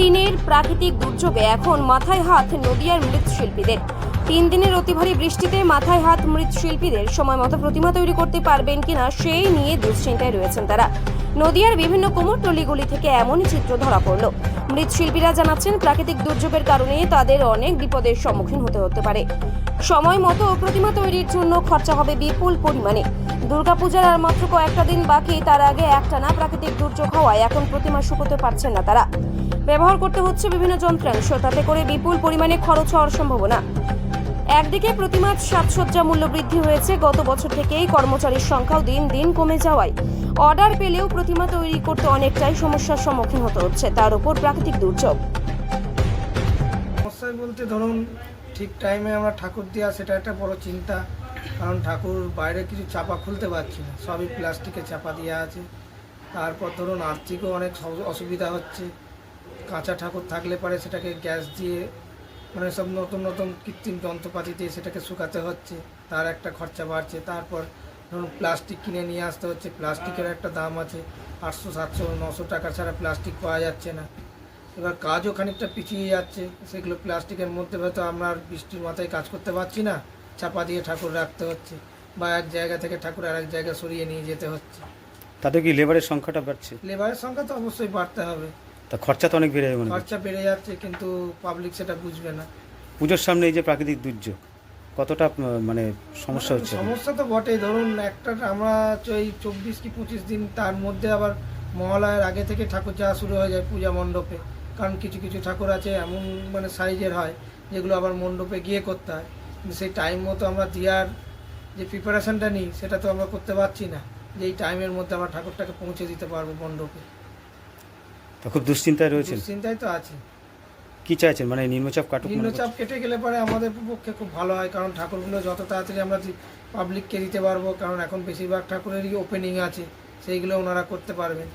দিনের প্রাকৃতিক দুর্যোগে এখন মাথায় হাত নদিয়ার মৃৎশিল্পীদের। তিন দিনের অতি ভারী বৃষ্টিতে মাথায় হাত মৃৎশিল্পীদের। সময় মতো প্রতিমা তৈরি করতে পারবেন কিনা সেই নিয়ে দুশ্চিন্তায় রয়েছেন তারা। নদিয়ার বিভিন্ন কোমর টলিগুলি থেকে এমনই চিত্র ধরা পড়ল। মৃৎশিল্পীরা জানাচ্ছেন, প্রাকৃতিক দুর্যোগের কারণে তাদের অনেক বিপদের সম্মুখীন হতে হতে পারে। সময় মতো প্রতিমা তৈরির জন্য খরচা হবে বিপুল পরিমাণে। দুর্গাপূজার আর মাত্র কয়েকটা দিন বাকি, তার আগে একটানা প্রাকৃতিক দুর্যোগ হওয়ায় এখন প্রতিমা শুকোতে পারছেন না তারা। ব্যবহার করতে হচ্ছে বিভিন্ন যন্ত্রাংশ, তাতে করে বিপুল পরিমাণে খরচ হওয়ার সম্ভাবনা। একদিকে প্রতিমার সাজসজ্জা মূল্য বৃদ্ধি হয়েছে, গত বছর থেকেই কর্মচারীর সংখ্যাও দিন দিন কমে যাওয়ায়। অর্ডার পেলেও প্রতিমা তৈরি করতে অনেকটাই সমস্যার সম্মুখীন হতে হচ্ছে, তার উপর প্রাকৃতিক দুর্যোগ। সমস্যা বলতে ধরুন, ঠিক টাইমে আমরা ঠাকুর দেওয়া, সেটা একটা বড় চিন্তা। কারণ ঠাকুর বাইরে কিছু চাপা খুলতে পারছি না, সবই প্লাস্টিকে চাপা দেওয়া আছে। তারপর ধরুন, আর্থিকও অনেক সব- অসুবিধা হচ্ছে। কাঁচা ঠাকুর থাকলে পরে সেটাকে গ্যাস দিয়ে মানে সব নতুন নতুন কৃত্রিম যন্ত্রপাতি দিয়ে সেটাকে শুকাতে হচ্ছে তার একটা খরচা বাড়ছে। তারপর ধরুন প্লাস্টিক কিনে নিয়ে আসতে হচ্ছে প্লাস্টিকের একটা দাম আছে আটশো সাতশো নশো টাকা ছাড়া প্লাস্টিক পাওয়া যাচ্ছে না। এবার কাজও খানিকটা পিছিয়ে যাচ্ছে সেগুলো প্লাস্টিকের মধ্যে হয়তো আমরা আর বৃষ্টির মাথায় কাজ করতে পারছি না চাপা দিয়ে ঠাকুর রাখতে হচ্ছে বা এক জায়গা থেকে ঠাকুর আর এক জায়গায় সরিয়ে নিয়ে যেতে হচ্ছে। তাতে কি লেবারের সংখ্যাটা বাড়ছে? লেবারের সংখ্যা তো অবশ্যই বাড়তে হবে। তা খরচা তো অনেক বেড়ে যাবে মনে হয়। খরচা বেড়ে যাচ্ছে কিন্তু পাবলিক সেটা বুঝবে না। পুজোর সামনে এই যে প্রাকৃতিক দুর্যোগ কতটা আহ, মানে সমস্যা হচ্ছে সমস্যা তো বটেই। ধরুন একটা আমরা এই চব্বিশ কি পঁচিশ দিন তার মধ্যে আবার মহালয়ের আগে থেকে ঠাকুর যাওয়া শুরু হয়ে যায় পূজা মণ্ডপে। কারণ কিছু কিছু ঠাকুর আছে এমন মানে সাইজের হয় যেগুলো আবার মণ্ডপে গিয়ে করতে হয়। কিন্তু সেই টাইম মতো আমরা দেওয়ার যে প্রিপারেশনটা নিই সেটা তো আমরা করতে পারছি না। যে এই টাইমের মধ্যে আমরা ঠাকুরটাকে পৌঁছে দিতে পারব মণ্ডপে। তা খুব দুশ্চিন্তায় রয়েছেন? চিন্তায় তো আছে। কি চাইছেন? মানে নিম্নচাপ কাটুক নিম্নচাপ কেটে গেলে পরে আমাদের পক্ষে খুব ভালো হয় কারণ ঠাকুরগুলো যত তাড়াতাড়ি আমরা পাবলিককে দিতে পারব কারণ এখন বেশিরভাগ ঠাকুরেরই ওপেনিং আছে সেইগুলো ওনারা করতে পারবেন।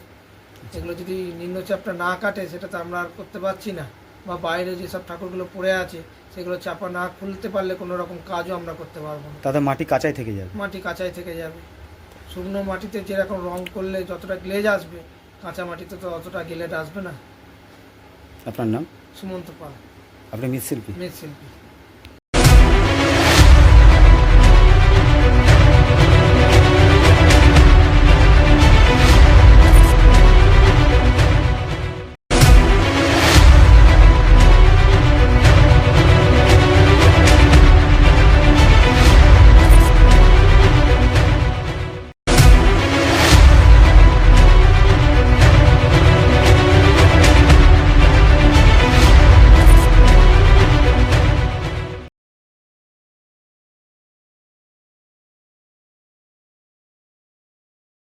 এগুলো যদি নিম্নচাপটা না কাটে সেটা তো আমরা আর করতে পারছি না। বা বাইরে যেসব ঠাকুরগুলো পড়ে আছে সেগুলো চাপা না খুলতে পারলে কোনো রকম কাজও আমরা করতে পারব না। তাতে মাটি কাঁচাই থেকে যাবে? মাটি কাঁচাই থেকে যাবে। শুকনো মাটিতে যেরকম রং করলে যতটা গ্লেজ আসবে কাঁচা মাটিতে তো অতটা গেলে আসবে না। আপনার নাম? সুমন্ত পাল। আপনি মৃৎশিল্পী? মৃৎশিল্পী।